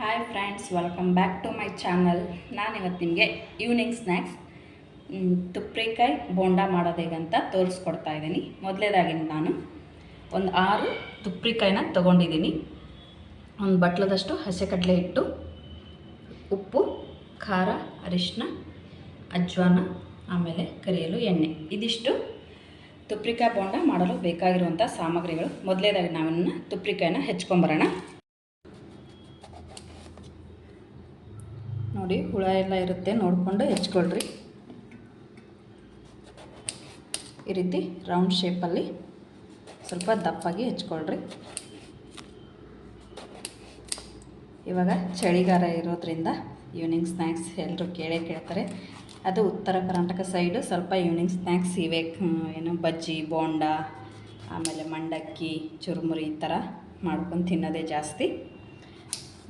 Hi friends welcome back to my channel ನಾನು ಇವತ್ತು ನಿಮಗೆ ಈವ್ನಿಂಗ್ ಸ್ನ್ಯಾಕ್ಸ್ ತುಪ್ರಿಕಾಯಿ ಬೋಂಡ ಮಾಡೋದು ಹೇಗಂತ ತೋರಿಸ್ಕೊಡ್ತಾ ಇದ್ದೀನಿ. ಮೊದಲೇದಾಗಿ ನಾನು ಒಂದು ಆರು ತುಪ್ರಿಕಾಯಿನ ತೊಗೊಂಡಿದ್ದೀನಿ. ಒಂದು ಬಟ್ಲದಷ್ಟು ಹಸಿಕಡಲೆ ಹಿಟ್ಟು, ಉಪ್ಪು, ಖಾರ ಅರಿಶಿನ ಅಜ್ವಾನ, ಆಮೇಲೆ ಕರಿಯಲು ಎಣ್ಣೆ. ಇದಿಷ್ಟು ತುಪ್ರಿಕಾಯಿ ಬೋಂಡ ಮಾಡಲು ಬೇಕಾಗಿರುವಂಥ ಸಾಮಗ್ರಿಗಳು. ಮೊದಲೇದಾಗಿ ನಾವನ್ನ ತುಪ್ರಿಕಾಯಿನ ಹೆಚ್ಕೊಂಬರೋಣ ನೋಡಿ ಹುಳ ಎಲ್ಲ ಇರುತ್ತೆ, ನೋಡಿಕೊಂಡು ಹೆಚ್ಕೊಳ್ರಿ ಈ ರೀತಿ ರೌಂಡ್ ಶೇಪಲ್ಲಿ ಸ್ವಲ್ಪ ದಪ್ಪಾಗಿ ಹೆಚ್ಕೊಳ್ರಿ ಇವಾಗ ಚಳಿಗಾಲ ಇರೋದ್ರಿಂದ ಈವ್ನಿಂಗ್ ಸ್ನ್ಯಾಕ್ಸ್ ಎಲ್ಲರೂ ಕೇಳೇ ಕೇಳ್ತಾರೆ. ಅದು ಉತ್ತರ ಕರ್ನಾಟಕ ಸೈಡು ಸ್ವಲ್ಪ ಈವ್ನಿಂಗ್ ಸ್ನ್ಯಾಕ್ಸ್ ಇವೆ. ಏನು ಬಜ್ಜಿ, ಬೋಂಡ, ಆಮೇಲೆ ಮಂಡಕ್ಕಿ, ಚುರುಮುರಿ ಈ ಥರ ಮಾಡ್ಕೊಂಡು ತಿನ್ನೋದೇ ಜಾಸ್ತಿ.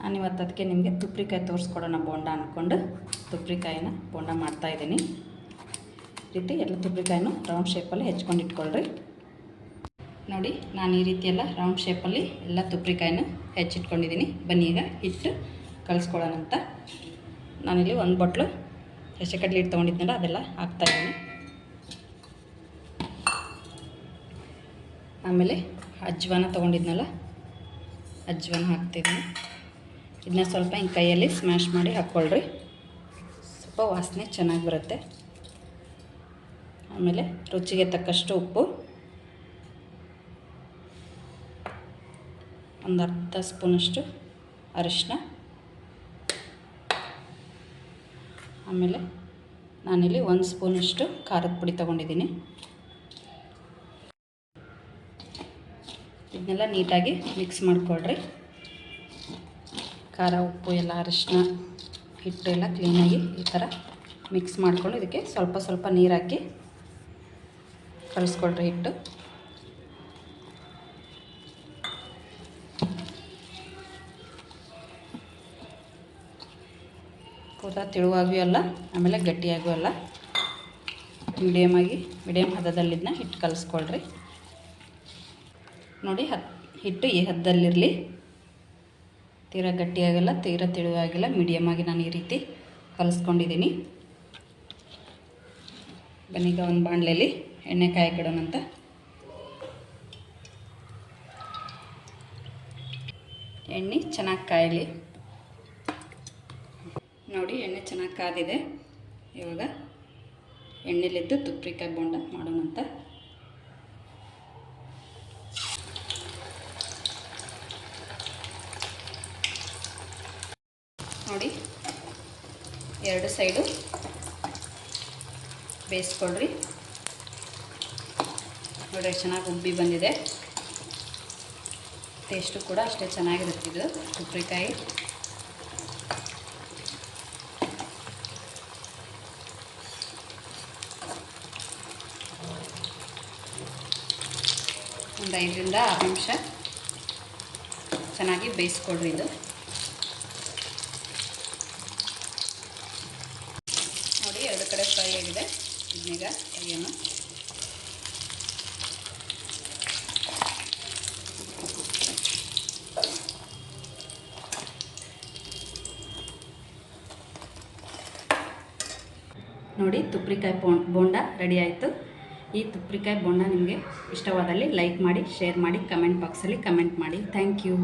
ನಾನು ಇವತ್ತು ಅದಕ್ಕೆ ನಿಮಗೆ ತುಪ್ರಿಕಾಯಿ ತೋರಿಸ್ಕೊಡೋಣ ಬೋಂಡ ಅಂದ್ಕೊಂಡು ತುಪ್ರಿಕಾಯಿನ ಬೋಂಡ ಮಾಡ್ತಾಯಿದ್ದೀನಿ ರೀತಿ ಎಲ್ಲ ತುಪ್ರಿಕಾಯಿನೂ ರೌಂಡ್ ಶೇಪಲ್ಲಿ ಹೆಚ್ಕೊಂಡು ಇಟ್ಕೊಳ್ರಿ. ನೋಡಿ, ನಾನು ಈ ರೀತಿ ಎಲ್ಲ ರೌಂಡ್ ಶೇಪಲ್ಲಿ ಎಲ್ಲ ತುಪ್ರಿಕಾಯಿನ ಹೆಚ್ಚಿಟ್ಕೊಂಡಿದ್ದೀನಿ. ಬನ್ನಿ ಈಗ ಹಿಟ್ಟು ಕಳಿಸ್ಕೊಳ್ಳೋಣ ಅಂತ. ನಾನಿಲ್ಲಿ ಒಂದು ಬಟ್ಲು ಕಡಲೆ ಹಿಟ್ಟು ತೊಗೊಂಡಿದ್ನಲ್ಲ, ಅದೆಲ್ಲ ಹಾಕ್ತಾಯಿದ್ದೀನಿ ಆಮೇಲೆ ಅಜ್ವಾನ ತೊಗೊಂಡಿದ್ನಲ್ಲ, ಅಜ್ವಾನ ಹಾಕ್ತಿದ್ದೀನಿ. ಇದನ್ನ ಸ್ವಲ್ಪ ಹಿಂಗೆ ಕೈಯಲ್ಲಿ ಸ್ಮ್ಯಾಶ್ ಮಾಡಿ ಹಾಕ್ಕೊಳ್ರಿ ಸ್ವಲ್ಪ ವಾಸನೆ ಚೆನ್ನಾಗಿ ಬರುತ್ತೆ. ಆಮೇಲೆ ರುಚಿಗೆ ತಕ್ಕಷ್ಟು ಉಪ್ಪು. ಒಂದು ಅರ್ಧ ಸ್ಪೂನಷ್ಟು ಅರಿಶಿನ ಆಮೇಲೆ ನಾನಿಲ್ಲಿ ಒಂದು ಸ್ಪೂನಷ್ಟು ಖಾರದ ಪುಡಿ ತೊಗೊಂಡಿದ್ದೀನಿ. ಇದನ್ನೆಲ್ಲ ನೀಟಾಗಿ ಮಿಕ್ಸ್ ಮಾಡಿಕೊಳ್ರಿ. ಖಾರ, ಉಪ್ಪು ಎಲ್ಲ ಅರಿಶಿನ ಹಿಟ್ಟು ಎಲ್ಲ ಕ್ಲೀನಾಗಿ ಈ ಥರ ಮಿಕ್ಸ್ ಮಾಡಿಕೊಂಡು ಇದಕ್ಕೆ ಸ್ವಲ್ಪ ಸ್ವಲ್ಪ ನೀರು ಹಾಕಿ ಕಲಿಸ್ಕೊಳ್ರಿ ಹಿಟ್ಟು. ಕೂಡ ತಿಳುವಾಗೂ ಅಲ್ಲ, ಆಮೇಲೆ ಗಟ್ಟಿಯಾಗೂ ಅಲ್ಲ. ಮೀಡಿಯಮಾಗಿ ಮೀಡಿಯಮ್ ಹದದಲ್ಲಿದ್ದನ್ನ ಹಿಟ್ಟು ಕಲಿಸ್ಕೊಳ್ರಿ. ನೋಡಿ, ಹತ್ ಹಿಟ್ಟು ಈ ಹದ್ದಲ್ಲಿರಲಿ. ತೀರಾ ಗಟ್ಟಿಯಾಗಲ್ಲ, ತೀರಾ ತಿಳುವಾಗಿಲ್ಲ ಮೀಡಿಯಮಾಗಿ ನಾನು ಈ ರೀತಿ ಕಲಿಸ್ಕೊಂಡಿದ್ದೀನಿ. ಬನ್ನೀಗ ಒಂದು ಬಾಣಲೆಯಲ್ಲಿ ಎಣ್ಣೆ ಕೊಡೋಣಂತ ಎಣ್ಣೆ ಚೆನ್ನಾಗಿ ಕಾಯಲಿ. ನೋಡಿ, ಎಣ್ಣೆ ಚೆನ್ನಾಗಿ ಕಾದಿದೆ. ಇವಾಗ ಎಣ್ಣೆಲಿದ್ದು ತುಪ್ರಿಕಾಯಿ ಬೋಂಡ ಮಾಡೋಣಂತ ನೋಡಿ. ಎರಡು ಸೈಡು ಬೇಯಿಸ್ಕೊಳ್ರಿ. ನೋಡಿ ಚೆನ್ನಾಗಿ ಉಬ್ಬಿ ಬಂದಿದೆ. ಟೇಸ್ಟು ಕೂಡ ಅಷ್ಟೇ ಚೆನ್ನಾಗಿರುತ್ತೆ ಇದು ಕೊಬ್ಬರಿಕಾಯಿ ಒಂದು ಐದರಿಂದ ಆರು ನಿಮಿಷ ಚೆನ್ನಾಗಿ ಬೇಯಿಸ್ಕೊಡ್ರಿ ಇದು ನೋಡಿ ಎರಡು ಕಡೆ ಫ್ರೈ ಆಗಿದೆ ಇದನ್ನೀಗ ಏನು ನೋಡಿ ತುಪ್ರಿಕಾಯಿ ಬೋಂಡ ರೆಡಿ ಆಯಿತು. ಈ ತುಪ್ರಿಕಾಯಿ ಬೋಂಡ ನಿಮಗೆ ಇಷ್ಟವಾದಲ್ಲಿ ಲೈಕ್ ಮಾಡಿ, ಶೇರ್ ಮಾಡಿ, ಕಮೆಂಟ್ ಬಾಕ್ಸಲ್ಲಿ ಕಮೆಂಟ್ ಮಾಡಿ. Thank you.